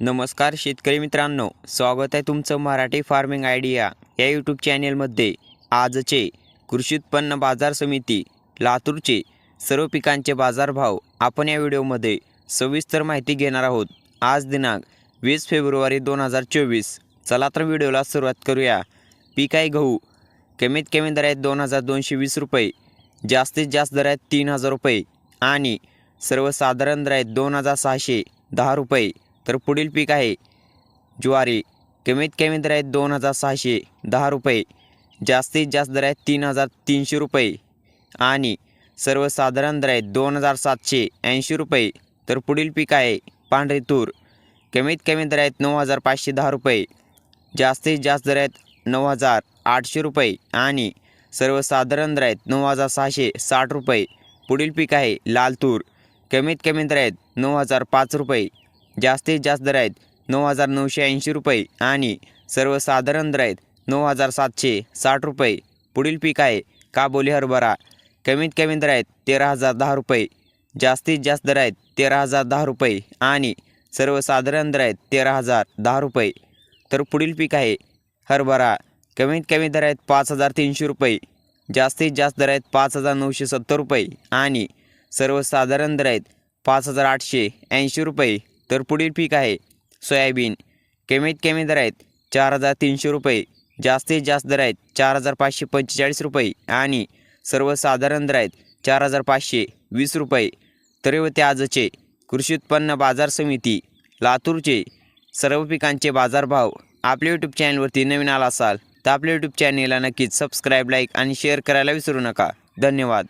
नमस्कार शेतकरी मित्रांनो स्वागत आहे तुमचं मराठी फार्मिंग आयडिया या यूट्यूब चॅनेलमध्ये. आजचे कृषी उत्पन्न बाजार समिती लातूरचे सर्व पिकांचे बाजारभाव आपण या व्हिडिओमध्ये सविस्तर माहिती घेणार आहोत. आज दिनांक वीस फेब्रुवारी दोन हजार चोवीस. चला तर व्हिडिओला सुरुवात करूया. पीक आहे गहू कमीत कमी दर आहेत दोन हजार दोनशे वीस रुपये जास्तीत जास्त दर आहेत तीन हजार रुपये आणि सर्वसाधारण दर आहेत दोन हजार सहाशे दहा रुपये. तर पुढील पीक आहे ज्वारी. कमीत कमी दर आहेत दोन हजार सहाशे दहा रुपये. जास्तीत जास्त दर आहेत तीन हजार तीनशे रुपये. आणि सर्वसाधारण दर आहेत दोन हजार सातशे ऐंशी रुपये. तर पुढील पीक आहे पांढरे तूर. कमीत कमी दर आहेत नऊ हजार पाचशे दहा रुपये. जास्तीत जास्त दर आहेत नऊ हजार आठशे रुपये. आणि सर्वसाधारण दर आहेत नऊ हजार सहाशे साठ रुपये. पुढील पीक आहे लाल तूर. कमीत कमी दर आहेत नऊ हजार पाच रुपये. जास्तीत जास्त दर आहेत. नऊ हजार नऊशे ऐंशी रुपये आणि सर्वसाधारण दर आहेत. नऊ हजार सातशे साठ रुपये. पुढील पीक आहे. काबोली हरभरा. कमीत कमी दर आहेत तेरा हजार दहा रुपये. जास्तीत जास्त दर आहेत तेरा हजार दहा रुपये आणि सर्वसाधारण दर आहेत तेरा हजार दहा रुपये. तर पुढील पीक आहे हरभरा. कमीत कमी दर आहेत पाच हजार तीनशे रुपये. जास्तीत जास्त दर आहेत पाच हजार नऊशे सत्तर रुपये आणि सर्वसाधारण दर आहेत पाच हजार आठशे ऐंशी रुपये. तर पुढील पीक आहे सोयाबीन. कमीत कमी दर आहेत चार हजार तीनशे रुपये जास्तीत जास्त दर आहेत चार हजार पाचशे पंचेचाळीस रुपये आणि सर्वसाधारण दर आहेत चार हजार पाचशे वीस रुपये. तरी होते आजचे कृषी उत्पन्न बाजार समिती लातूरचे सर्व पिकांचे बाजारभाव आपल्या यूट्यूब चॅनलवरती नवीन आला असाल तर आपल्या यूट्यूब चॅनलला नक्कीच सबस्क्राईब लाईक आणि शेअर करायला विसरू नका. धन्यवाद.